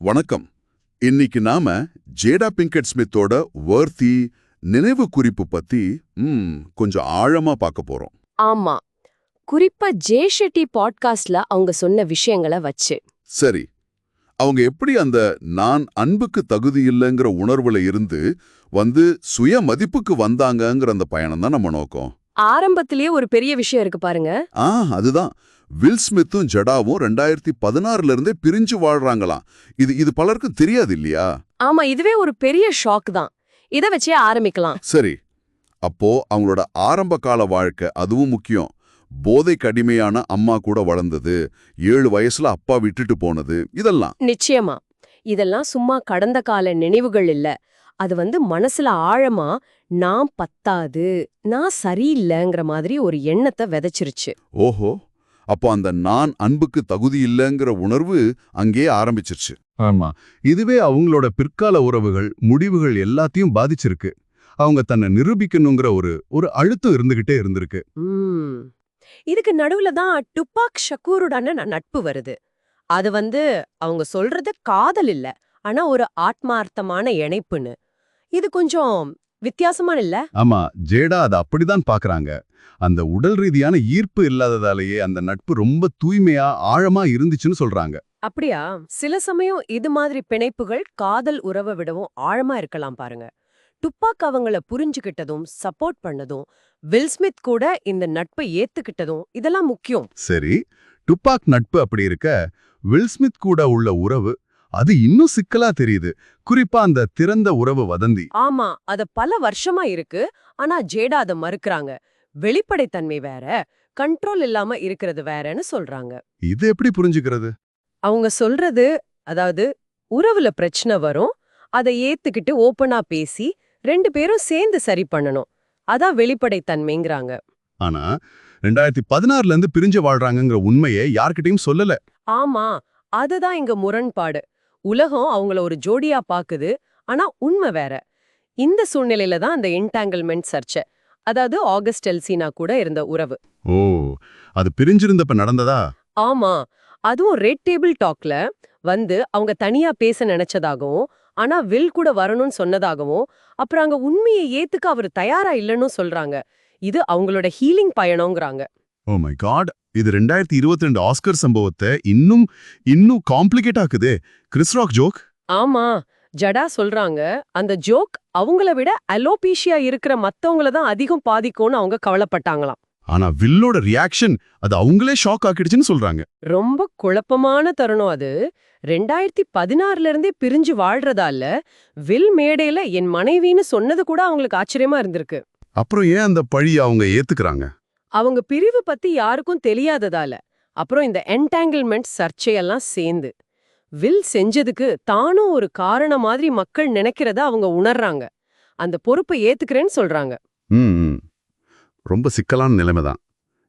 வணக்கம். இன்னைக்கு நாம ஜேடா பிங்கெட் ஸ்மித்தோட வர்த்தி நினைவு குறிப்பு பத்தி கொஞ்சம் ஆழமா பார்க்க போறோம். ஆமா. குறிப்பா ஜே ஷெட்டி பாட்காஸ்ட்ல அவங்க சொன்ன விஷயங்களை வச்சு. சரி. அவங்க எப்படி அந்த நான் அன்புக்கு தகுதி இல்லைங்கிற உணர்வுல இருந்து வந்து சுய மதிப்புக்கு வந்தாங்கங்கிற அந்த பயணம் தான் நம்ம நோக்கம். ஆரம்பத்திலேயே ஒரு பெரிய விஷயம் இருக்கு பாருங்க. ஆ அதுதான். வில் ஸ்மித்தும் ஜடாவும் ரெண்டாயிரத்தி பதினாறுல இருந்தே பிரிஞ்சு வாழ்றாங்களாம். இது இது பலருக்கும் தெரியாது இல்லையா? ஆமா இதுவே ஒரு பெரிய ஷாக் தான். இத வச்சே ஆரம்பிக்கலாம். சரி. அப்போ அவங்களோட ஆரம்ப கால வாழ்க்கை அதுவும் முக்கியம். போதைக்கு அடிமையான அம்மா கூட வளர்ந்தது ஏழு வயசுல அப்பா விட்டுட்டு போனது இதெல்லாம். நிச்சயமா. இதெல்லாம் சும்மா கடந்த கால நினைவுகள் இல்ல. அது வந்து மனசுல ஆழமா நான் பத்தாது நான் சரியில்லைங்கிற மாதிரி ஒரு எண்ணத்தை விதைச்சிருச்சு. ஓஹோ. அப்போ அந்த நான் அன்புக்கு தகுதி இல்லைங்கிற உணர்வு அங்கேயே ஆரம்பிச்சிருச்சு. ஆமா. இதுவே அவங்களோட பிற்கால உறவுகள் முடிவுகள் எல்லாத்தையும் பாதிச்சிருக்கு. அவங்க தன்னை நிரூபிக்கணுங்கிற ஒரு ஒரு அழுத்தம் இருந்துகிட்டே இருந்திருக்கு. ம். இதுக்கு நடுவுல தான் டுப்பாக் ஷக்கூருடான நட்பு வருது. அது வந்து அவங்க சொல்றது காதல் இல்ல ஆனா ஒரு ஆத்மார்த்தமான இணைப்புன்னு. இது கொஞ்சம் வித்தியாசமான இல்ல? ஆமா ஜேடா அதை அப்படிதான் பாக்குறாங்க. அந்த உடல் ரீதியான ஈர்ப்பு இல்லாததாலேயே அந்த நட்பு ரொம்ப தூய்மையா ஆழமா இருந்துச்சுன்னு சொல்றாங்க. அப்படியா? சில சமயம் இது மாதிரி பிணைப்புகள் காதல் உறவை விடவும் ஆழமா இருக்கலாம் பாருங்க. டுப்பாக் அவங்கள புரிஞ்சுகிட்டதும் சப்போர்ட் பண்ணதும் வில் ஸ்மித் கூட இந்த நட்பை ஏத்துக்கிட்டதும் இதெல்லாம் முக்கியம். சரி டுப்பாக் நட்பு அப்படி இருக்க வில் ஸ்மித் கூட உள்ள உறவு அது இன்னும் சிக்கலா தெரியுது. குறிப்பா அந்த திறந்த உறவு வதந்தி. ஆமா அத பல வருஷமா இருக்கு. ஆனா ஜேடா அத மறுக்கறாங்க. வெளிப்படைத்தன்மை வேற கண்ட்ரோல் இல்லாம இருக்கிறது வேறன்னு சொல்றாங்க. இது எப்படி புரிஞ்சுக்கிறது? அவங்க சொல்றது அதாவது உறவுல பிரச்சனை வரும் அதை ஏத்துக்கிட்டு ஓப்பனா பேசி ரெண்டு பேரும் சேர்ந்து சரி பண்ணணும். அதான் வெளிப்படைத்தன்மைங்கிறாங்க. ஆனா ரெண்டாயிரத்தி பதினாறுல இருந்து பிரிஞ்சு வாழ்றாங்கங்கிற உண்மையை யார்கிட்டயும் சொல்லல. ஆமா அதுதான் இங்க முரண்பாடு. உலகம் அவங்கள ஒரு ஜோடியா பாக்குது. ஆனா உண்மை வேற. இந்த சூழ்நிலையில தான் அந்த என்டாங்கிள்மெண்ட் சர்ச்சை. அதாவது ஆகஸ்ட் எல்சினா கூட இருந்த உறவு. ஓ அது பிரிஞ்சிருந்தப்ப நடந்ததா? ஆமா. அதுவும் ரெட் டேபிள் டாக்ல வந்து அவங்க தனியா பேச நினைச்சதாகவும் ஆனா வில் கூட வரணும்னு சொன்னதாகவும் அப்புறம் அங்க உண்மையை ஏத்துக்க அவர் தயாரா இல்லைன்னு சொல்றாங்க. இது அவங்களோட ஹீலிங் பயணம்ங்கறாங்க. ஓ மை காட் இது ரெண்டாயிரத்தி இருபத்தி ரெண்டு ஆஸ்கர் சம்பவத்தை இன்னும் இன்னும் காம்ப்ளிகேட் ஆக்குதே. கிறிஸ் ராக் ஜோக் ஆமா. ஜடா சொல்றாங்க அந்த ஜோக் அவங்கள விட அலோபீஷியா இருக்கிற மத்தவங்கள தான் அதிகம் பாதிக்கும்னு அவங்க கவலைப்பட்டாங்களாம். ஆனா வில்லோட ரியாக்ஷன் அது அவங்களே ஷாக் ஆக்கிடுச்சுன்னு சொல்றாங்க. ரொம்ப குழப்பமான தருணம் அது. ரெண்டாயிரத்தி பதினாறுல இருந்தே பிரிஞ்சு வாழ்றதால வில் மேடையில என் மனைவின்னு சொன்னது கூட அவங்களுக்கு ஆச்சரியமா இருந்திருக்கு. அப்புறம் ஏன் அந்த பழி அவங்க ஏத்துக்கறாங்க? அவங்க பிரிவு பத்தி யாருக்கும் தெரியாததால. அப்புறம் இந்த என்டாங்கிள்மெண்ட் சர்ச்சையெல்லாம் சேர்ந்து. வில் செஞ்சதுக்கு தானும் ஒரு காரணம் மாதிரி மக்கள் நினைக்கிறத அவங்க உணர்றாங்க. அந்த பொறுப்பை ஏத்துக்கிறேன்னு சொல்றாங்க. ரொம்ப சிக்கலான நிலைமை தான்.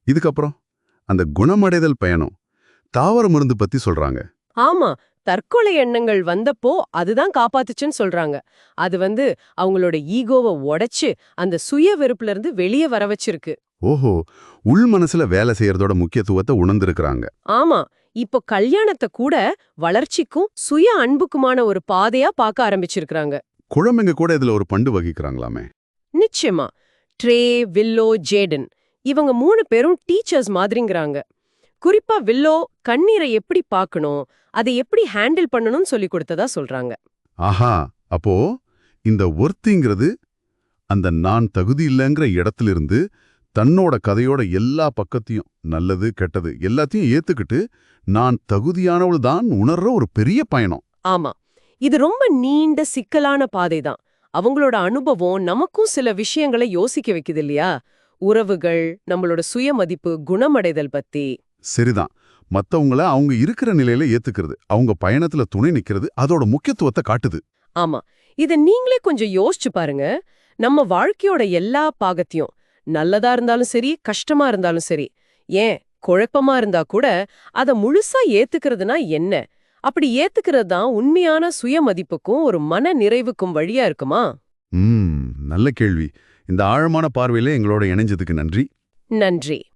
இதுக்கப்புறம் அந்த குணமடைதல் பயணம் தாவர மருந்து பத்தி சொல்றாங்க. ஆமா தற்கொலை எண்ணங்கள் வந்தப்போ அதுதான் காப்பாத்துச்சுன்னு சொல்றாங்க. அது வந்து அவங்களோட ஈகோவை உடைச்சு அந்த சுய வெறுப்புல இருந்து வெளியே வர வச்சிருக்கு. ஓஹோ உள் மனசுல வேலை செய்யறதோட முக்கியத்துவத்தை உணர்ந்திருக்கிறாங்க. ஆமா இப்போ கல்யாணத்தை கூட வளர்ச்சிக்கும் சுய அன்புக்குமான ஒரு பாதையா பார்க்க ஆரம்பிச்சிருக்காங்க குழந்தைங்க கூட இதுல ஒரு பண்டு வகிக்கிறாங்களாமே. நிச்சயமா. ட்ரே வில்லோ ஜேடன் இவங்க மூணு பேரும் டீச்சர்ஸ் மாதிரிங்கிறாங்க. குறிப்பா வில்லோ கண்ணீரை எப்படி பார்க்கணும் அதை எப்படி ஹேண்டில் பண்ணணும்னு சொல்லி கொடுத்ததா சொல்றாங்க. ஆஹா அப்போ இந்த ஒர்த்திங்கிறது அந்த நான் தகுதி இல்லைங்கிற இடத்திலிருந்து தன்னோட கதையோட எல்லா பக்கத்தையும் நல்லது கெட்டது எல்லாத்தையும் ஏத்துக்கிட்டு நான் தகுதியானவள் தான் உணர்ற ஒரு பெரிய பயணம். ஆமா. இது ரொம்ப நீண்ட சிக்கலான பாதை தான் அவங்களோட அனுபவம் நமக்கும் சில விஷயங்களை யோசிக்க வைக்குது இல்லையா? உறவுகள் நம்மளோட சுயமதிப்பு குணமடைதல் பத்தி. சரிதான். மத்தவங்கள அவங்க இருக்கிற நிலையில ஏத்துக்கிறது அவங்க பயணத்துல துணை நிக்கிறது அதோட முக்கியத்துவத்தை காட்டுது. ஆமா. இத நீங்களே கொஞ்சம் யோசிச்சு பாருங்க. நம்ம வாழ்க்கையோட எல்லா பாகத்தையும் நல்லதா இருந்தாலும் சரி கஷ்டமா இருந்தாலும் சரி. ஏன்? குழப்பமா இருந்தா கூட அத முழுசா ஏத்துக்கிறதுனா என்ன? அப்படி ஏத்துக்கிறது தான் உண்மையான சுயமதிப்புக்கும் ஒரு மன நிறைவுக்கும் வழியா இருக்குமா? நல்ல கேள்வி. இந்த ஆழமான பார்வையில எங்களோட இணைஞ்சதுக்கு நன்றி. நன்றி.